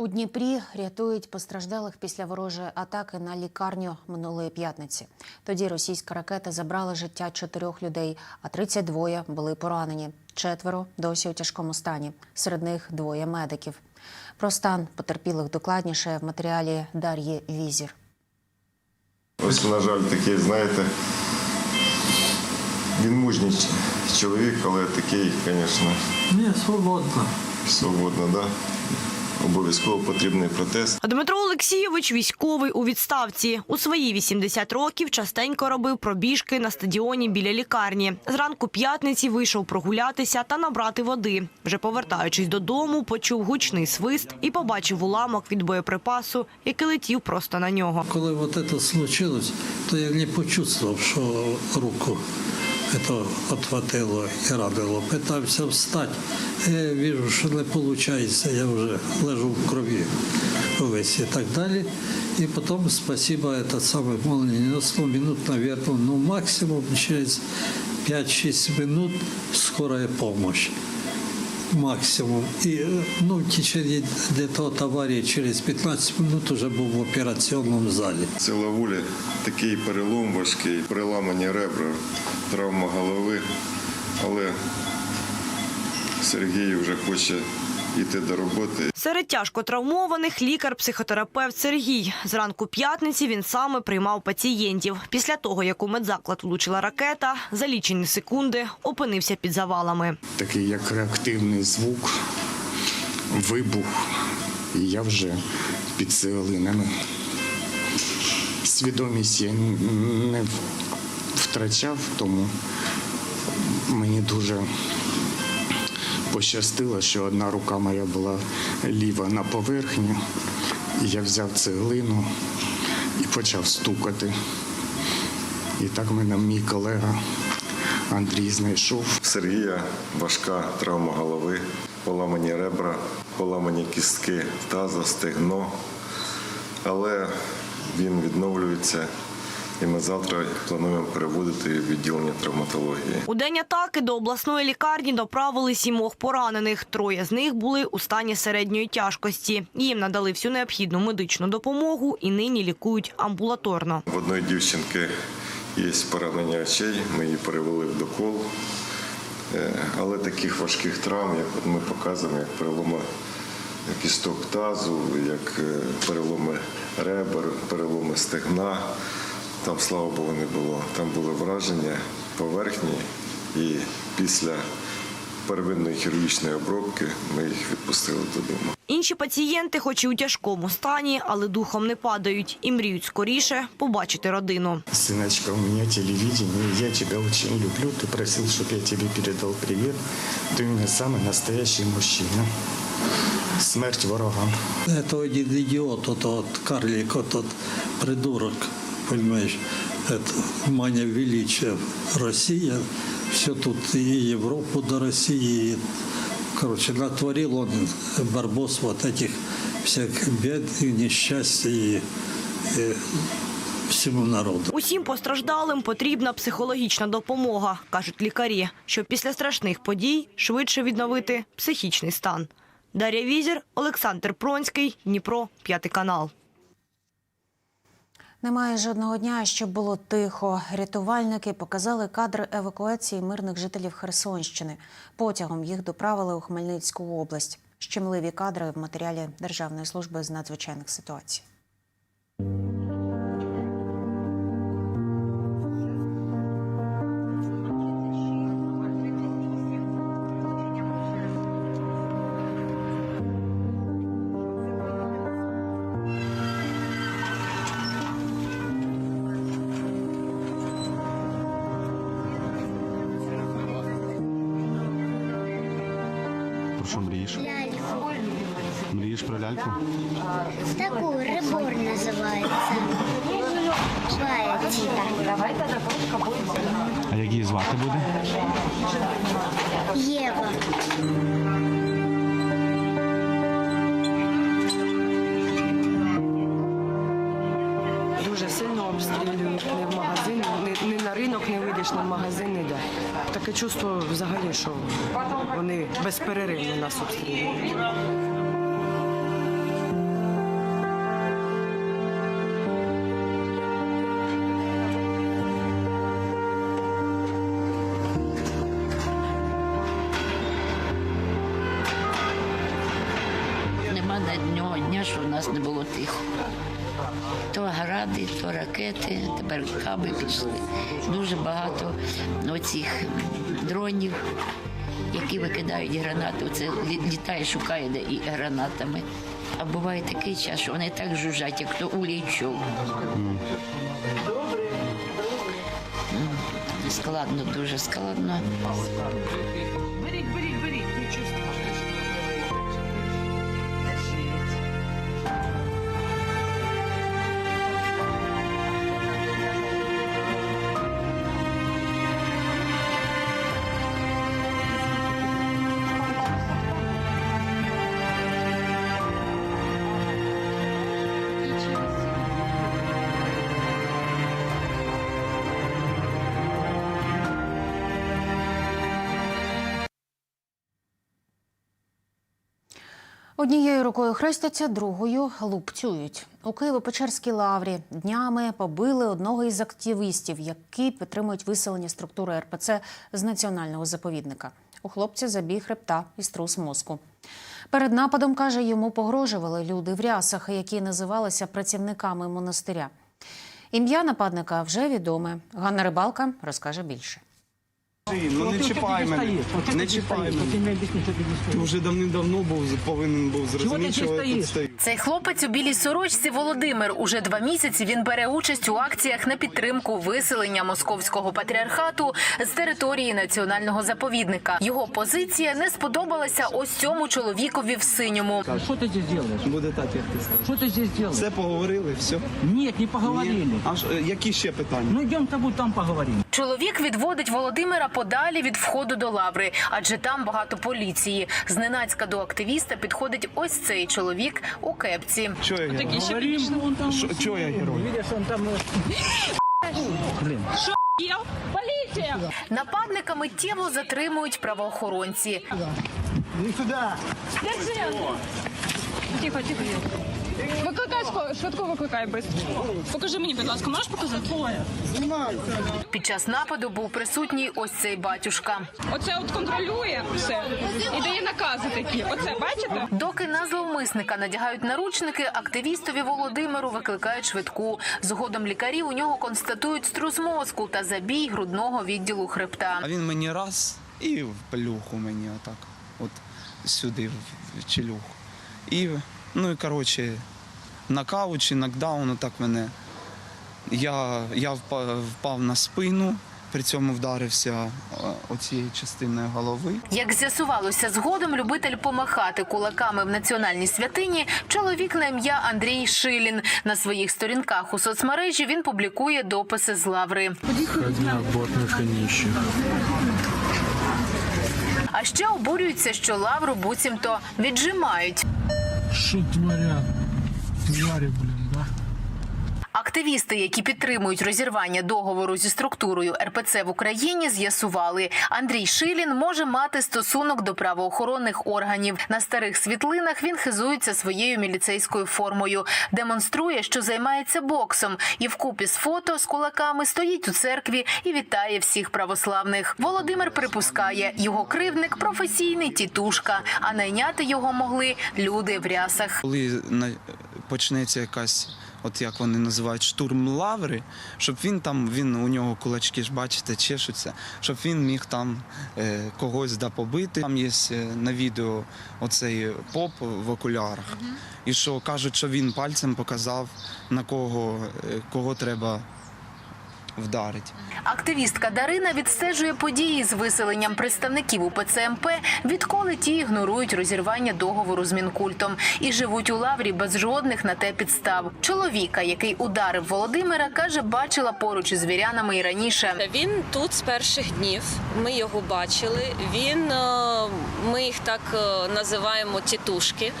У Дніпрі рятують постраждалих після ворожої атаки на лікарню минулої п'ятниці. Тоді російська ракета забрала життя чотирьох людей, а 32 були поранені. Четверо досі у тяжкому стані. Серед них двоє медиків. Про стан потерпілих докладніше в матеріалі Дар'ї Візір. Ось, на жаль, такий, знаєте, він мужній чоловік, але такий, звісно, Ні, свободно. свободно, да? Обов'язково потрібний протез. Дмитро Олексійович військовий у відставці. У свої 80 років частенько робив пробіжки на стадіоні біля лікарні. Зранку п'ятниці вийшов прогулятися та набрати води. Вже повертаючись додому, почув гучний свист і побачив уламок від боєприпасу, який летів просто на нього. Коли вот это случилось, то я не почувствовав, що руку это отхватило і ранило. Питався встати. Я вижу, що не виходить, я вже лежу в крові весь і так далі. І потім спасибо, этот самый молниеносно, минут, наверное, ну максимум через 5-6 минут скорая помощь. максимум. І е, ну, в течение где-то от аварии через 15 минут уже був в операційному залі. Це лавулі, такий перелом важкий, переламані ребра, травма голови. Але Сергій вже хоче йти до роботи. Серед тяжко травмованих лікар-психотерапевт Сергій. Зранку п'ятниці він саме приймав пацієнтів. Після того, як у медзаклад влучила ракета, за лічені секунди опинився під завалами. такий як реактивний звук, вибух, і я вже під силинами. Свідомість я не втрачав, тому мені дуже пощастило, що одна рука моя була ліва на поверхні, і я взяв цеглину і почав стукати. І так мене мій колега Андрій знайшов. Сергія важка травма голови, поламані ребра, поламані кістки таза, стегно. Але він відновлюється, і ми завтра плануємо переводити відділення травматології. У день атаки до обласної лікарні доправили сімох поранених. Троє з них були у стані середньої тяжкості. Їм надали всю необхідну медичну допомогу і нині лікують амбулаторно. В одної дівчинки є поранення очей, ми її перевели в докол. Е, Але таких важких травм, як ми показуємо, як переломи кісток тазу, як е, переломи ребер, переломи стегна, там, слава Богу, не було. Там були враження поверхні і після первинної хірургічної обробки ми їх відпустили додому. Інші пацієнти, хоч і у тяжкому стані, але духом не падають і мріють скоріше побачити родину. Сыночка, у меня телевидение, я тебя очень люблю. Ты просил, чтобы я тебе передал привет. Ты у меня самый настоящий мужчина. Смерть ворогам. Это один идиот, вот тот карлик, вот тот придурок, понимаешь, это мания величия. Россия, все тут и Европу до России, и, короче, натворил он барбос вот этих всех бед и несчастий и, и всему народу. Усім постраждалим потрібна психологічна допомога, кажуть лікарі, щоб після страшних подій швидше відновити психічний стан. Дар'я Візір, Олександр Пронський, Дніпро, п'ятий канал. Немає жодного дня, щоб було тихо. Рятувальники показали кадри евакуації мирних жителів Херсонщини. Потягом їх доправили у Хмельницьку область. Щемливі кадри в матеріалі Державної служби з надзвичайних ситуацій. Що мрієш? Ляльку. Мрієш про ляльку? Таку ребор називається. Баєць. А як її звати буде? Єва. Дуже сильно обстрілюють не в магазин, не, не на ринок не вийдеш, не в магазин не йде. Таке чувство взагалі, що вони безперервно нас обстрілюють. Нема на дня, що в нас не було тихо. То гради, то ракети, тепер каби пішли. Дуже багато оцих дронів, які викидають гранати. Оце літає, шукає де і гранатами. А буває такий час, що вони так жужжать, як то улій чов. Ну, Складно, дуже складно. Беріть, беріть, беріть, нічого Однією рукою хрестяться, другою лупцюють. У Києво-Печерській лаврі днями побили одного із активістів, які підтримують виселення структури РПЦ з національного заповідника. У хлопця забіг хребта і струс мозку. Перед нападом, каже, йому погрожували люди в рясах, які називалися працівниками монастиря. Ім'я нападника вже відоме. Ганна Рибалка розкаже більше. Ну не чіпай мене. Не чіпай мене. Ти вже давним-давно був повинен був зрозуміти, що я тут стою. Цей хлопець у білій сорочці Володимир. Уже два місяці він бере участь у акціях на підтримку виселення московського патріархату з території національного заповідника. Його позиція не сподобалася ось цьому чоловікові в синьому. Что ты здесь делаешь? Буде так, як ти сказав. Что ты здесь делаешь? Все поговорили, все. Нет, не поговорили. Ні. А ж, е, які ще питання? Ну идем с там поговорим. Чоловік відводить Володимира подалі від входу до лаври, адже там багато поліції. Зненацька до активіста підходить ось цей чоловік у кепці. Чого я герой? Говорим. Що- я герой? Видишь, он там... э, Блин. Нападника миттєво затримують правоохоронці. Тихо, тихо. Викликай швидко викликай без. Покажи мені, будь ласка, можеш показати? Під час нападу був присутній ось цей батюшка. Оце от контролює все і дає накази такі. Оце бачите? Доки на зловмисника надягають наручники, активістові Володимиру викликають швидку. Згодом лікарі у нього констатують струс мозку та забій грудного відділу хребта. А він мені раз і в плюху мені отак. От сюди, в- в челюху. І, ну і коротше, нокаут чи нокдаун, отак мене. Я, я впав, на спину, при цьому вдарився е, оцією частиною голови. Як з'ясувалося згодом, любитель помахати кулаками в національній святині, чоловік на ім'я Андрій Шилін. На своїх сторінках у соцмережі він публікує дописи з лаври. А ще обурюються, що лавру буцімто віджимають. Что творят? Твари, блин? Активісти, які підтримують розірвання договору зі структурою РПЦ в Україні, з'ясували, Андрій Шилін може мати стосунок до правоохоронних органів. На старих світлинах він хизується своєю міліцейською формою, демонструє, що займається боксом, і вкупі з фото з кулаками стоїть у церкві і вітає всіх православних. Володимир припускає, його кривдник професійний тітушка, а найняти його могли люди в рясах. Коли почнеться якась, от як вони називають, штурм лаври, щоб він там, він у нього кулачки ж бачите, чешуться, щоб він міг там е, когось да побити. Там є е, на відео оцей поп в окулярах. І що кажуть, що він пальцем показав, на кого, е, кого треба вдарити. Активістка Дарина відстежує події з виселенням представників УПЦ МП, відколи ті ігнорують розірвання договору з мінкультом і живуть у лаврі без жодних на те підстав. Чоловіка, який ударив Володимира, каже, бачила поруч із вірянами і раніше. Він тут з перших днів. Ми його бачили. Він е, ми їх так е, називаємо тітушки.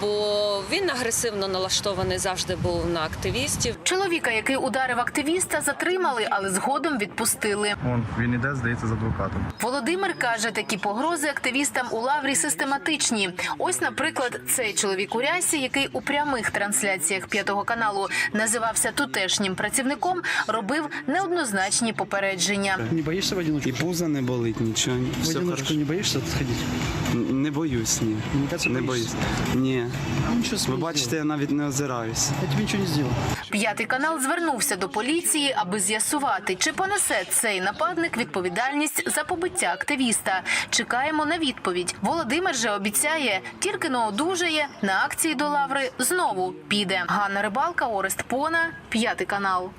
Бо він агресивно налаштований завжди був на активістів. Чоловіка, який ударив активіста, затримали, але згодом відпустили. Он, він іде, здається, з адвокатом. Володимир каже, такі погрози активістам у лаврі систематичні. Ось, наприклад, цей чоловік у рясі, який у прямих трансляціях п'ятого каналу називався тутешнім працівником, робив неоднозначні попередження. Не боишься в одиночку? І пузо не болить, нічого. В одиночку не боишься сходить? Не боюсь, ні. Не боишься. боюсь. Ні. Ви бачите, я навіть не озираюся. Я тебе ничего не сделал. П'ятий канал звернувся до поліції, аби з'ясувати, чи понесе цей нападник відповідальність за побиття активіста. Чекаємо на відповідь. Володимир же обіцяє, тільки но одужає на акції до лаври знову піде. Ганна Рибалка, Орест Пона, п'ятий канал.